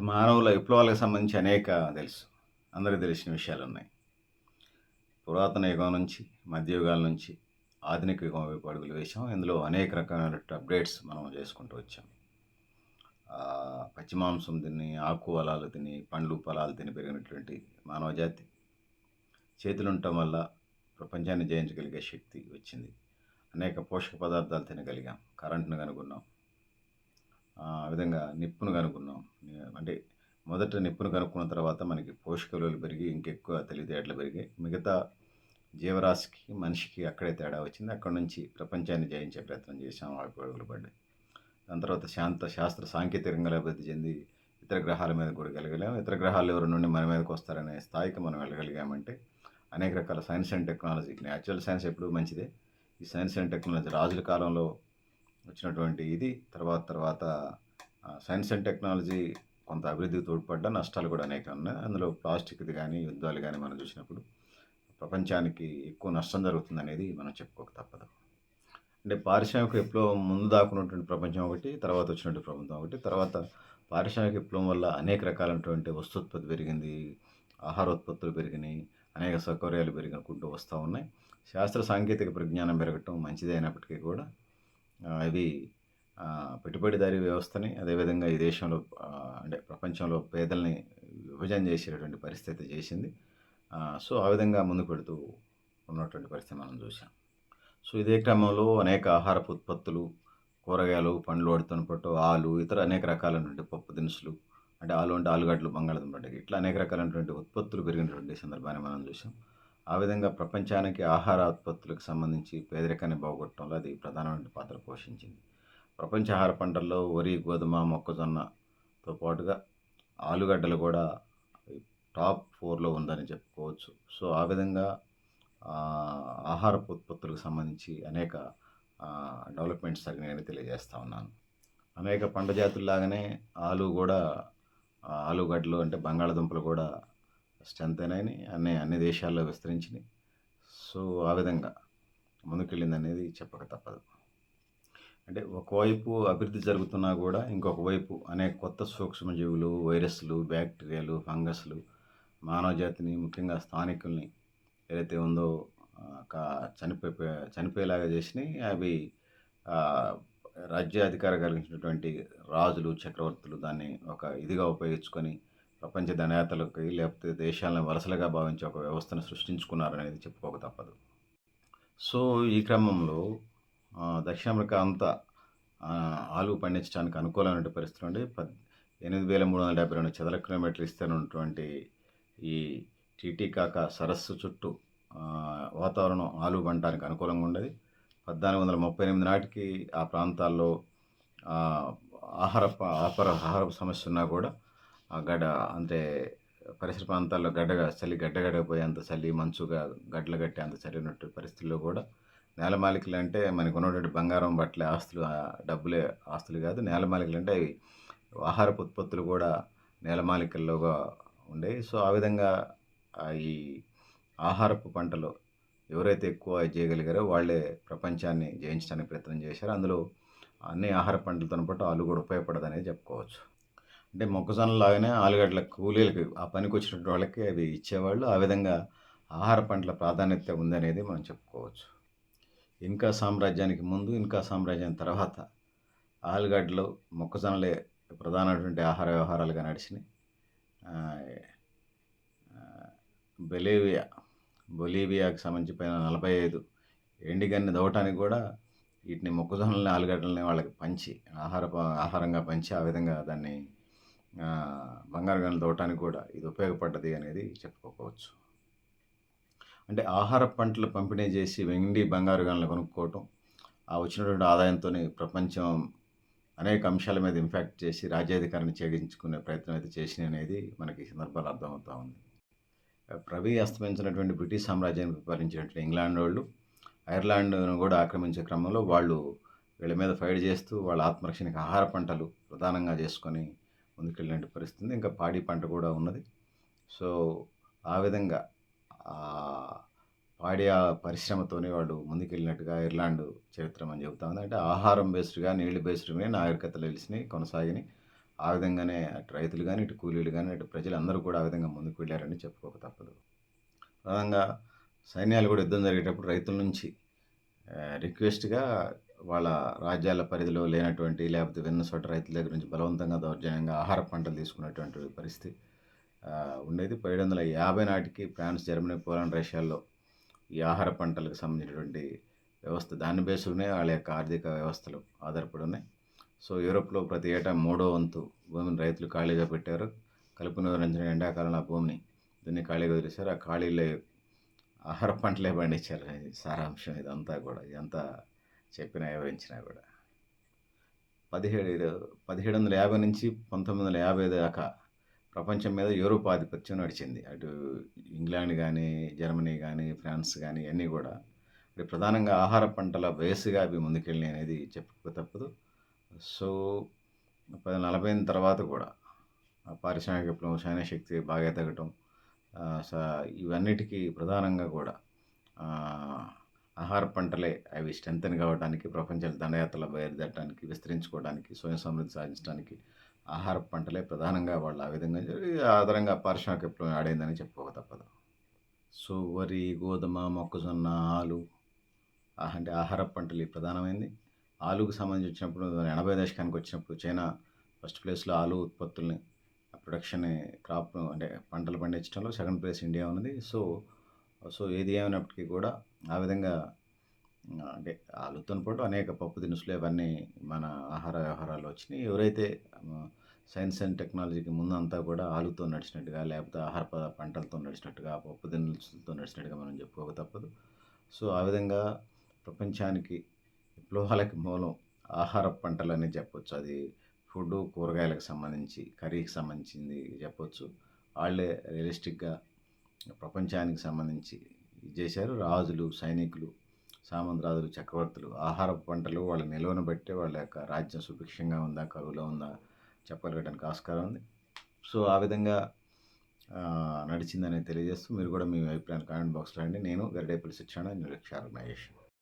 మానవుల విప్లవాలకు సంబంధించి అనేక తెలుసు. అందరికీ తెలిసిన విషయాలు ఉన్నాయి పురాతన యుగం నుంచి మధ్యయుగాల నుంచి ఆధునిక యుగం వైపు అడుగులు వేసాం ఇందులో అనేక రకమైన అప్డేట్స్ మనం చేసుకుంటూ వచ్చాం. పచ్చిమాంసం పచ్చి మాంసం తిని ఆకు ఫలాలు తిని పండ్లు ఫలాలు తిని పెరిగినటువంటి మానవ జాతి చేతులు ఉండటం వల్ల ప్రపంచాన్ని జయించగలిగే శక్తి వచ్చింది. అనేక పోషక పదార్థాలు తినగలిగాం. కరెంట్ను కనుగొన్నాం. ఆ విధంగా నిప్పును కనుగొన్నాం. అంటే మొదట నిప్పును కనుక్కున్న తర్వాత మనకి పోషక విలువలు పెరిగి ఇంకెక్కువ తెలివితేటలు పెరిగాయి మిగతా జీవరాశికి మనిషికి అక్కడే తేడా వచ్చింది. అక్కడ నుంచి ప్రపంచాన్ని జయించే ప్రయత్నం చేసాం వాటి అడుగులు పడ్డాయి. దాని తర్వాత శాంత శాస్త్ర సాంకేతికంగా అభివృద్ధి చెంది ఇతర గ్రహాల మీద కూడా వెళ్ళగలిగాం ఇతర గ్రహాలు ఎవరి నుండి మన మీదకి వస్తారనే స్థాయికి మనం వెళ్ళగలిగామంటే అనేక రకాల science and technology natural science ఎప్పుడు మంచిదే. ఈ సైన్స్ అండ్ టెక్నాలజీ రాజుల కాలంలో వచ్చినటువంటి ఇది తర్వాత తర్వాత సైన్స్ అండ్ టెక్నాలజీ కొంత అభివృద్ధికి తోడ్పడ్డా నష్టాలు కూడా అనేక ఉన్నాయి. అందులో ప్లాస్టిక్ది కానీ యుద్ధాలు కానీ మనం చూసినప్పుడు ప్రపంచానికి ఎక్కువ నష్టం జరుగుతుంది అనేది మనం చెప్పుకోక తప్పదు. అంటే పారిశ్రామిక విప్లవం ముందు దాకున్నటువంటి ప్రపంచం ఒకటి తర్వాత వచ్చినటువంటి ప్రపంచం ఒకటి తర్వాత పారిశ్రామిక విప్లవం వల్ల అనేక రకాలైనటువంటి వస్తోత్పత్తి పెరిగింది ఆహార ఉత్పత్తులు పెరిగినాయి అనేక సౌకర్యాలు పెరిగినకుంటూ వస్తూ ఉన్నాయి. శాస్త్ర సాంకేతిక పరిజ్ఞానం పెరగటం మంచిది అయినప్పటికీ కూడా ఇవి పెట్టుబడిదారీ వ్యవస్థని అదేవిధంగా ఈ దేశంలో అంటే ప్రపంచంలో పేదల్ని విభజన చేసేటటువంటి పరిస్థితి చేసింది. సో ఆ విధంగా ముందుకు పెడుతూ ఉన్నటువంటి పరిస్థితి మనం చూసాం సో ఇదే క్రమంలో అనేక ఆహారపు ఉత్పత్తులు కూరగాయలు పండ్లు వాడుతున్న పట్టు ఆలు ఇతర అనేక రకాలైనటువంటి పప్పు దినుసులు అంటే ఆలు అంటే ఆలుగడ్డలు బంగాళదుంప ఇట్లా అనేక రకాలైనటువంటి ఉత్పత్తులు పెరిగినటువంటి సందర్భాన్ని మనం చూసాం ఆ విధంగా ప్రపంచానికి ఆహార ఉత్పత్తులకు సంబంధించి పేదరికాన్ని బాగొట్టడంలో అది ప్రధానమైన పాత్ర పోషించింది. ప్రపంచ ఆహార పంటల్లో వరి గోధుమ మొక్కజొన్నతో పాటుగా ఆలుగడ్డలు కూడా టాప్ ఫోర్లో ఉందని చెప్పుకోవచ్చు. సో ఆ విధంగా ఆహార ఉత్పత్తులకు సంబంధించి అనేక డెవలప్మెంట్స్ జరిగినాయని తెలియజేస్తా ఉన్నాను. అనేక పంట జాతుల్లాగానే ఆలు కూడా ఆలుగడ్డలు అంటే బంగాళదుంపలు కూడా స్ట్రెంత్ అయినాయని అన్ని అన్ని దేశాల్లో విస్తరించినాయి. సో ఆ విధంగా ముందుకెళ్ళింది అనేది చెప్పక తప్పదు. అంటే ఒకవైపు అభివృద్ధి జరుగుతున్నా కూడా ఇంకొక వైపు అనేక కొత్త సూక్ష్మజీవులు వైరస్లు బ్యాక్టీరియాలు ఫంగస్లు మానవజాతిని ముఖ్యంగా స్థానికుల్ని ఏదైతే ఉందో చనిపోయి చనిపోయేలాగా చేసినాయి అవి రాజ్య రాజ్యాధికార కలిగించినటువంటి రాజులు చక్రవర్తులు దాన్ని ఒక ఇదిగా ఉపయోగించుకొని ప్రపంచ ధనయాతలకి లేకపోతే దేశాలను వలసలుగా భావించే ఒక వ్యవస్థను సృష్టించుకున్నారనేది చెప్పుకోక తప్పదు. సో ఈ క్రమంలో దక్షిణ అమెరికా అంతా ఆలు పండించడానికి అనుకూలమైన పరిస్థితులు ఉండి పద్ ఎనిమిది వేల మూడు వందల డెబ్బై రెండు చదర కిలోమీటర్లు ఇస్తూనే ఈ టీటీకాక సరస్సు చుట్టూ వాతావరణం ఆలు పండటానికి అనుకూలంగా ఉండేది. పద్నాలుగు వందల ముప్పై ఎనిమిది నాటికి ఆ ప్రాంతాల్లో ఆహార ఆహార ఆహార ఆహారపు సమస్య ఉన్నా కూడా ఆ గడ్డ అంటే పరిసర ప్రాంతాల్లో గడ్డగా చలి గడ్డగడ్డపోయేంత చలి మంచుగా గడ్డలు కట్టే అంత చలి ఉన్నట్టు పరిస్థితుల్లో కూడా నేలమాలికలు అంటే మనకు ఉన్నటువంటి బంగారం బట్టలే ఆస్తులు డబ్బులే ఆస్తులు కాదు. నేలమాలికలు అంటే అవి ఆహారపు ఉత్పత్తులు కూడా నేలమాలికల్లోగా ఉండేవి. సో ఆ విధంగా ఈ ఆహారపు పంటలు ఎవరైతే ఎక్కువ చేయగలిగారో వాళ్ళే ప్రపంచాన్ని జయించడానికి ప్రయత్నం చేశారు. అందులో అన్ని ఆహార పంటలతో పాటు ఆలు కూడా ఉపయోగపడదనేది చెప్పుకోవచ్చు. అంటే మొక్కజొన్న లాగానే ఆలుగడ్డల కూలీలకి ఆ పనికి వచ్చినటువంటి వాళ్ళకి అవి ఇచ్చేవాళ్ళు. ఆ విధంగా ఆహార పంటల ప్రాధాన్యత ఉందనేది మనం చెప్పుకోవచ్చు. ఇంకా సామ్రాజ్యానికి ముందు ఇన్కా సామ్రాజ్యం తర్వాత ఆలుగడ్డలు మొక్కజొన్నలే ప్రధానమైనటువంటి ఆహార వ్యవహారాలుగా నడిచినాయి. బెలేవియా బొలీవియా బొలీవియాకి సంబంధించిపోయిన నలభై ఐదు ఎండిగన్ని దవ్వటానికి కూడా వీటిని మొక్కజొన్నలని ఆలుగడ్డలని వాళ్ళకి పంచి ఆహార ఆహారంగా పంచి ఆ విధంగా దాన్ని బంగారు గనులు దవ్వటానికి కూడా ఇది ఉపయోగపడ్డది అనేది చెప్పుకోవచ్చు. అంటే ఆహార పంటలు పంపిణీ చేసి వెండి బంగారు గనులు కొనుక్కోవటం ఆ వచ్చినటువంటి ఆదాయంతో ప్రపంచం అనేక అంశాల మీద ఇంపాక్ట్ చేసి రాజ్యాధికారాన్ని చేయించుకునే ప్రయత్నం అయితే చేసిన అనేది మనకి ఈ సందర్భాలు అర్థమవుతూ ఉంది. రవి అస్తమించినటువంటి బ్రిటిష్ సామ్రాజ్యాన్ని పరిపాలించినటువంటి ఇంగ్లాండ్ వాళ్ళు ఐర్లాండ్ను కూడా ఆక్రమించే క్రమంలో వాళ్ళు వీళ్ళ మీద ఫైట్ చేస్తూ వాళ్ళ ఆత్మరక్షణకి ఆహార పంటలు ప్రధానంగా చేసుకొని ముందుకెళ్ళినటువంటి పరిస్థితి ఇంకా పాడి పంట కూడా ఉన్నది. సో ఆ విధంగా ఆ పాడి ఆ పరిశ్రమతోనే వాళ్ళు ముందుకెళ్ళినట్టుగా ఐర్లాండ్ చరిత్ర అని చెబుతా ఉంది. అంటే ఆహారం బేస్డ్గా నీళ్ళు బేస్డ్ నాగరికతలు తెలిసినాయి కొనసాగినాయి ఆ విధంగానే అటు రైతులు కానీ ఇటు కూలీలు కానీ ఇటు ప్రజలందరూ కూడా ఆ విధంగా ముందుకు వెళ్ళారని చెప్పుకోక తప్పదు. ప్రధానంగా సైన్యాలు కూడా యుద్ధం జరిగేటప్పుడు రైతుల నుంచి రిక్వెస్ట్గా వాళ్ళ రాజ్యాల పరిధిలో లేనటువంటి లేకపోతే వెన్నసోట రైతుల దగ్గర నుంచి బలవంతంగా దౌర్జన్యంగా ఆహార పంటలు తీసుకునేటువంటి పరిస్థితి ఉండేది. పదిహేడు వందల యాభై నాటికి ఫ్రాన్స్ జర్మనీ పోలాండ్ రష్యాల్లో ఈ ఆహార పంటలకు సంబంధించినటువంటి వ్యవస్థ దాన్ని బేసుకునే వాళ్ళ యొక్క ఆర్థిక వ్యవస్థలు ఆధారపడి ఉన్నాయి. సో యూరోప్లో ప్రతి ఏటా మూడో వంతు భూమిని రైతులు ఖాళీగా పెట్టారు. కలుపు నివారించిన ఎండాకాలంలో ఆ భూమిని దీన్ని ఖాళీగా వదిలేశారు. ఆ ఖాళీలో ఆహార పంటలే పండించారు. సారాంశం ఇదంతా కూడా ఇదంతా చెప్పినా వివరించినా కూడా. పదిహేడు పదిహేడు వందల యాభై నుంచి పంతొమ్మిది వందల యాభై దాకా ప్రపంచం మీద యూరోప్ ఆధిపత్యం నడిచింది. అటు ఇంగ్లాండ్ కానీ జర్మనీ కానీ ఫ్రాన్స్ కానీ అన్నీ కూడా. అంటే ప్రధానంగా ఆహార పంటల బేస్గా అవి ముందుకెళ్ళి అనేది చెప్పుకో తప్పదు. సో పది నలభై తర్వాత కూడా పారిశ్రామిక విప్లవం సైన్య శక్తి బాగా తగ్గటం స- ఇవన్నిటికీ ప్రధానంగా కూడా ఆహార పంటలే అవి స్ట్రెంతన్ కావడానికి ప్రపంచ దండయాత్రల బయలుదేరడానికి విస్తరించుకోవడానికి స్వయం సమృద్ధి సాధించడానికి ఆహార పంటలే ప్రధానంగా వాళ్ళు ఆ విధంగా ఆధారంగా పారిశ్రామిక విప్లవం ఆడైందని చెప్పుకోక తప్పదు. సో వరి గోధుమ మొక్కజొన్న ఆలు అంటే ఆహార పంటలు ప్రధానమైంది. ఆలుకు సంబంధించి వచ్చినప్పుడు ఎనభై దశకానికి వచ్చినప్పుడు చైనా ఫస్ట్ ప్లేస్లో ఆలు ఉత్పత్తుల్ని ప్రొడక్షన్ క్రాప్ అంటే పంటలు పండించడంలో సెకండ్ ప్లేస్ ఇండియా ఉన్నది. సో సో ఏది ఏమైనప్పటికీ కూడా ఆ విధంగా అంటే ఆలుతో పాటు అనేక పప్పు దినుసులు ఇవన్నీ మన ఆహార వ్యవహారాలు వచ్చినాయి. ఎవరైతే సైన్స్ అండ్ టెక్నాలజీకి ముందంతా కూడా ఆలుతో నడిచినట్టుగా లేకపోతే ఆహార పద పంటలతో నడిచినట్టుగా పప్పు దినుసులతో నడిచినట్టుగా మనం చెప్పుకోక తప్పదు. సో ఆ విధంగా ప్రపంచానికి విప్లవాలకి మూలం ఆహార పంటలని చెప్పొచ్చు. అది ఫుడ్ కూరగాయలకు సంబంధించి కర్రీకి సంబంధించింది చెప్పొచ్చు. వాళ్ళే రియలిస్టిక్గా ప్రపంచానికి సంబంధించి ఇది చేశారు. రాజులు సైనికులు సామంతరాజులు చక్రవర్తులు ఆహార పంటలు వాళ్ళ నిల్వను బట్టే వాళ్ళ యొక్క రాజ్యం సుభిక్షంగా ఉందా కరువులో ఉందా చెప్పగలగడానికి ఆస్కారం ఉంది. సో ఆ విధంగా నడిచిందని తెలియజేస్తూ మీరు కూడా మీ అభిప్రాయాన్ని కామెంట్ బాక్స్లో అండి నేను గరిడేపల్లి శిక్షణ నిరీక్ష ఆర్గనైజేషన్